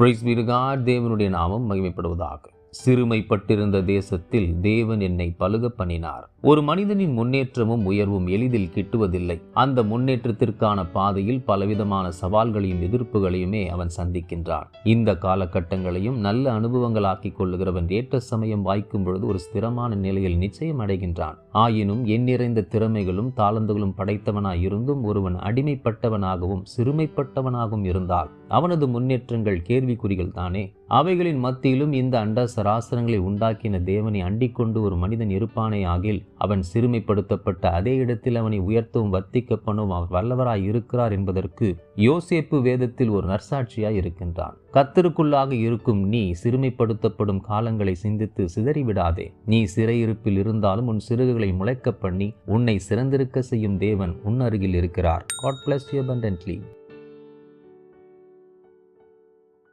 Price வீடுகாட் தேவனுடைய நாமம் மகிமைப்படுவதாக. சிறுமைப்பட்டிருந்த தேசத்தில் தேவன் என்னை பழுக பண்ணினார். ஒரு மனிதனின் முன்னேற்றமும் உயர்வும் எளிதில் கிட்டுவதில்லை. அந்த முன்னேற்றத்திற்கான பாதையில் பலவிதமான சவால்களையும் எதிர்ப்புகளையுமே அவன் சந்திக்கின்றான். இந்த காலகட்டங்களையும் நல்ல அனுபவங்களாக்கிக் கொள்ளுகிறவன் ஏற்ற சமயம் வாய்க்கும் பொழுது ஒரு ஸ்திரமான நிலையில் நிச்சயம் அடைகின்றான். ஆயினும் எண்ணிறைந்த திறமைகளும் தாளந்துகளும் படைத்தவனாய் இருந்தும் ஒருவன் அடிமைப்பட்டவனாகவும் சிறுமைப்பட்டவனாகவும் இருந்தால் அவனது முன்னேற்றங்கள் கேள்விக்குறிகள் தானே? அவைகளின் மத்தியிலும் இந்த அண்ட சராசரங்களை உண்டாக்கின தேவனை அண்டிக்கொண்டு ஒரு மனிதன் இருப்பானே ஆகில் அவன் சிறுமைப்படுத்தப்பட்ட அதே இடத்தில் அவனை உயர்த்தவும் வர்த்திக்கப்படவும் அவர் வல்லவராய் இருக்கிறார் என்பதற்கு யோசேப்பு வேதத்தில் ஒரு நற்சாட்சியாய் இருக்கின்றான். கத்தருக்குள்ளாக இருக்கும் நீ சிறுமைப்படுத்தப்படும் காலங்களை சிந்தித்து சிதறிவிடாதே. நீ சிறையிருப்பில் இருந்தாலும் உன் சிறுகுகளை முளைக்க பண்ணி உன்னை சிறந்திருக்க செய்யும் தேவன் உன் அருகில் இருக்கிறார். God bless you abundantly